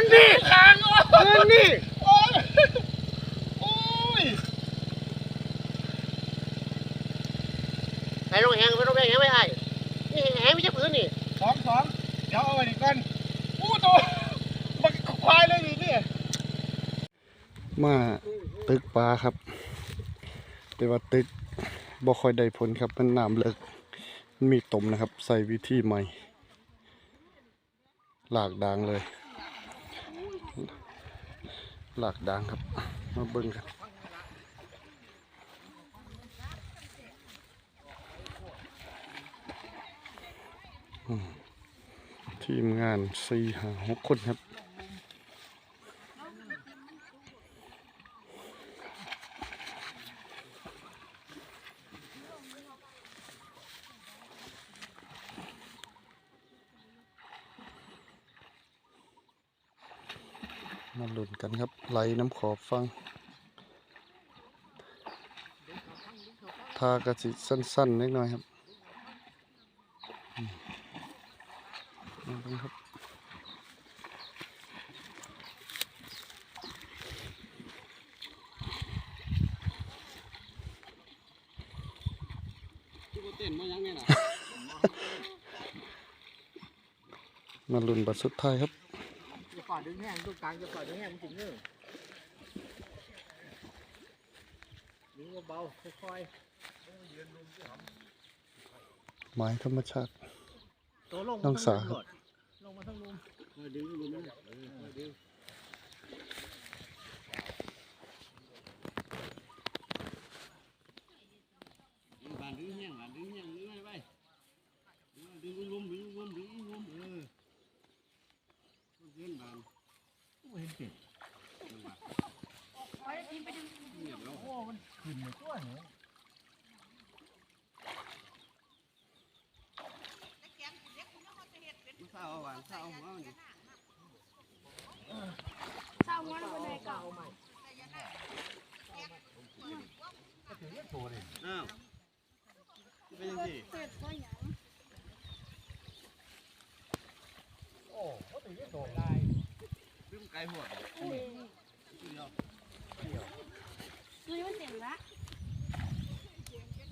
นนี่ทางโอ้คืนนี่โอ้ยโอ้ยไปลงแหงไปลงแหงแหงไม่ไอ้นี่แหงไม่ใช่พื้นนี่สองสองเดี๋ยวเอาไว้ดีก่อนอู้ตัวมันควายเลยนี่นี่มาตึกปลาครับ แต่ว่าตึกบ่ค่อยได้ผลครับมันน้ำเลิกมันมีตมนะครับ ใส่วิธีใหม่ หลากดังเลย หลากดังครับ มาเบิ้งกันทีมงานสี่หาหกคนครับ มาหลุนกันครับไหลน้ำขอบฟังทากระสิสั้นๆเล็กน้อยครับอืมมาเบิ่งครับมาหลุนบัตรสุดท้ายครับจะฝ่า ดึงแห้งตรงกลางจะฝ่าดึงแห้งมันถึงเนื้อดึงเบาๆค่อยไม้ธรรมชาติ ๆตัวลงน้องสาครับลงมาทั้งลุมดึงลุมนั่นดึงบานดึงเฮียงบานดึงเฮียงดึงไว้ไว้ดึงลุมดึงลุมดึงลุมเออเล่นบาน เห็นเป็ด เนี่ยแล้ว โอ้มัน ขึ้นในตัวนี่ยเศร้าหวานเศร้าหัวมันเศร้าวัวันใดเก่าอ้าวเป็นยังไงเสร็จก็หยังโอ้เขาถึงจะโดดลายดึงไก่หัวอุ้ยคือมันละ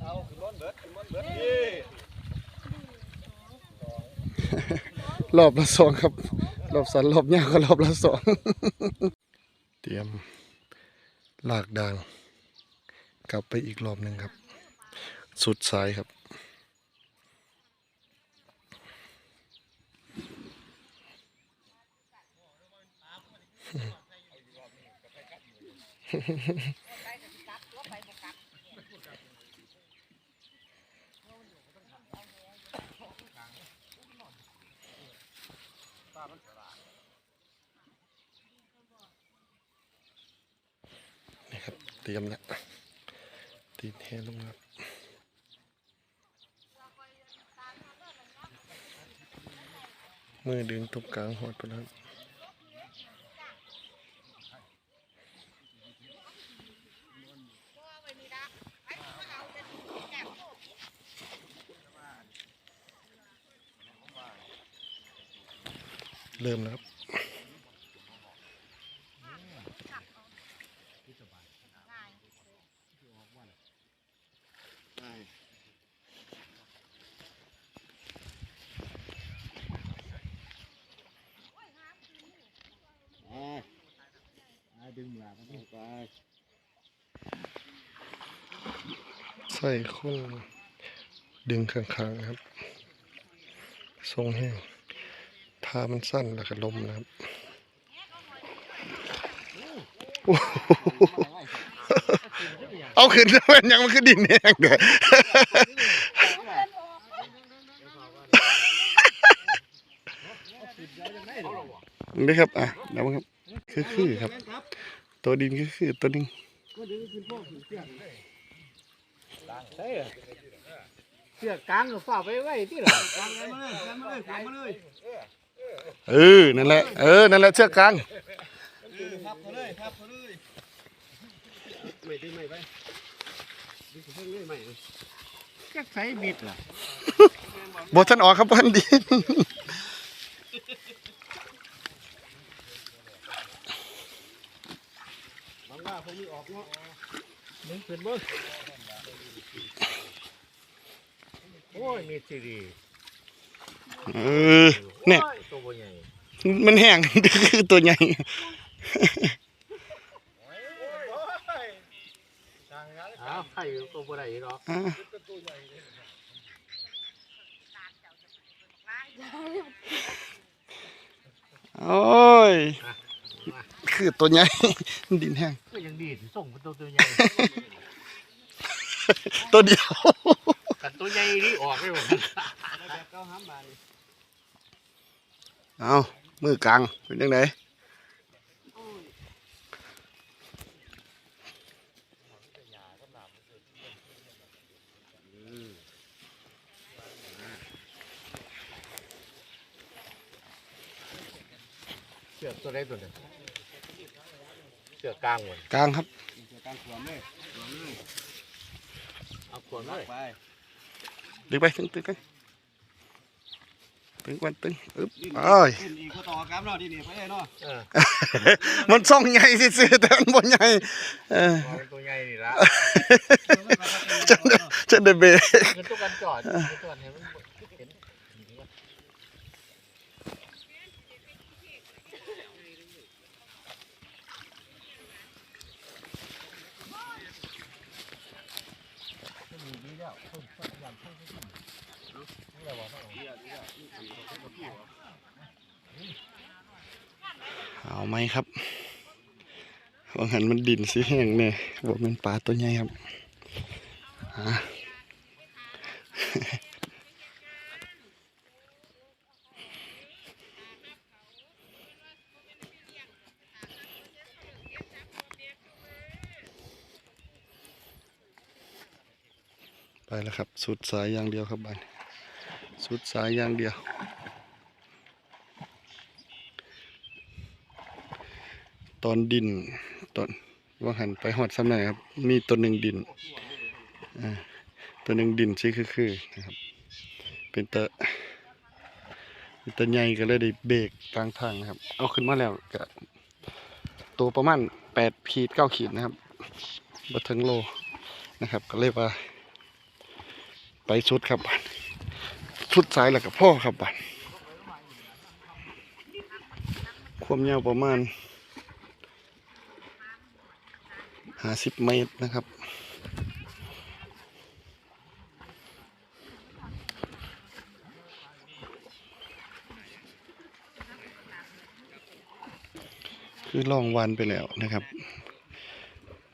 เอาขึ้นร้อนเบิดขึ้นร้อนเบิดนี่รอบละสองครับ รอบสันรอบยาวก็รอบละสองเตรียมลากดาง กลับไปอีกรอบหนึ่งครับ สุดสายครับ นี่ครับ เตรียมแล้วตีนแหลงครับมือดึงตรงกลางหอดไปแล้วเริ่มแล้วครับ ดึงหลาไปใส่ข้นดึงข้างๆครับทรงแห้งพามันสั้นแล้วก็ลมนะครับเอาขึ้นแล้วมันยังมันคือดินแห้งเด้อนี่ครับ อะเดี๋ยวครับ คือคือๆครับ ตัวดินคือคือๆตัวนึงเสือกกลางก็ฝ่าไปไว้ที่หลังกางมาเลยกางมาเลยกางมาเลยเออ นั่นแหละ เออ นั่นแหละเชือกกลางทับเขาเลยทับเขาเลยไม่ดึงไม่ไปดึงเพิ่งเลยไม่จะใส่บิดล่ะบทท่านออกครับพันดี มึงเป็นเบิ้งโอ้ยมีซีรีเออเนี่ยโอ้ตัวบ่ใหญ่มันแห้ง คือตัวใหญ่อ้าวใครตัวบ่ได้หรอกอ่าโอ้ย คือตัวใหญ่ ดินแห้ง ก็ยังดีที่ส่งเป็นตัวตัวใหญ่ ตัวเดียว กันตัวใหญ่นี่ออกไม่หมดแบบเก้าห้ามบาทเอามือกลางเป็นยังไงเสือกตัวใดตัวหนึ่ง เสือกกลางหมดกลางครับเจอการขวมเลยขวมเลยเอาขวดเลลากยไปดึงไปตึงตึงไปตึงวันตึงอึ๊บเอ้ยขึ้นอีกก็ต่อครับเนาะที่นี่ไปเนาะเออมันซ่องใหญ่ซื่อๆแต่มันบ่ใหญ่เออเอาเป็นตัวใหญ่นี่ละจะได้จะได้เบรกเป็นตัวกันจอดเป็นตัวเห็นมัน เอาไหมครับวังหันมันดินสิแห้งเนี่ยบอกมันปลาตัวใหญ่ครับอะ ไปแล้วครับ สุดสายอย่างเดียวครับบ้านสุดสายอย่างเดียว ตอนดินตอนว่าหันไปหอดซ้ำไหนครับ มีตัวหนึ่งดินอ่าตัวหนึ่งดินสิคือคือๆนะครับ เป็นตะเป็นตะใหญ่ก็เลยได้เบรกกลางทางนะครับ เอาขึ้นมาแล้วก็ตัวประมาณแปดขีดเก้าขีดนะครับบัถึงโลนะครับ ก็เลยกว่า ไปชุดครับบัดชุดสายแล้วกับพ่อครับบัดความยาวประมาณห้าสิบเมตรนะครับคือล่องวันไปแล้วนะครับ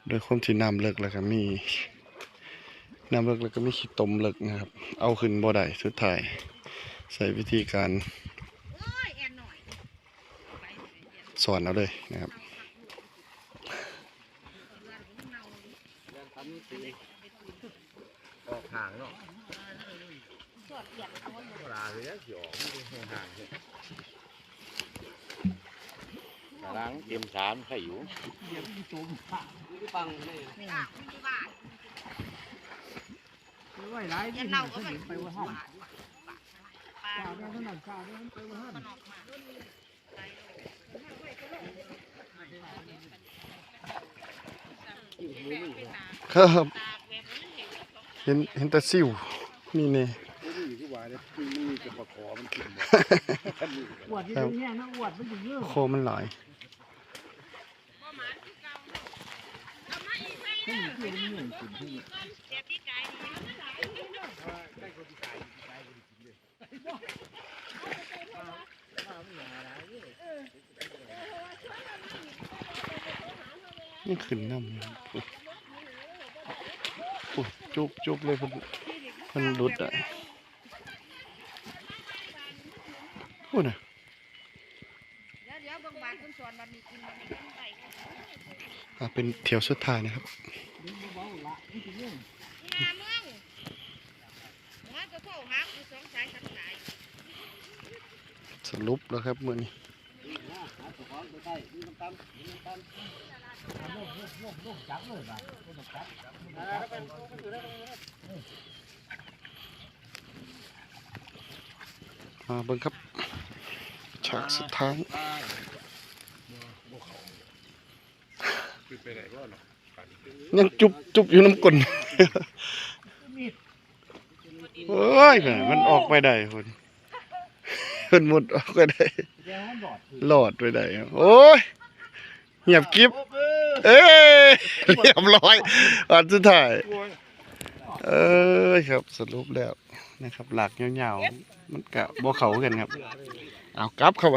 โดยความที่น้ำเลิกแล้วก็มี น้ำเลิกแล้วก็มีขี้ตมเลิกนะครับ เอาขึ้นบ่ได้สุดท้าย ใส่วิธีการสอนเอาเลยนะครับออกห่างเนาะเวลาเลยสิออกมันห่างเลยตารางเตรียมสารใครอยู่ปังเลย ยันเน่าก็มันไปว่าห้องปลาครับเห็นเห็นแต่ซิวนี่เน่นี่ที่ว่าเนี่ยมันมีแต่ปลาขอมันกินอวดที่แห้งนะอวดมันถึงเยอะโคมันหลาย นี่ขึ้นน้ำนะโอ้จุกจุกเลยมันมันหลุดอะโอ้น่ะเดี๋ยวบางบานคุณสอนบันมีกินมันเป็นไปอะเป็นเที่ยวสุดท้ายนะครับ งาเมืองมันก็เข้าหักอยู่ สองสายสามสายสรุปแล้วครับมื่อนี้มาเบิ่งครับ ฉากสุดท้ายคือไปไหนก็เนาะไปยังจุบจุบอยู่น้ำกลน โอ้ยมันออกไปได้คนคนหมดออกไปได้หลอดไปได้โอ้ยเงียบกิ๊บเอ้ยเรียบร้อยอันสุดท้ายเอ้ยครับสรุปแล้วนะครับหลักยาวๆมันกะบ่เขากันครับ เอากลับเข้าไป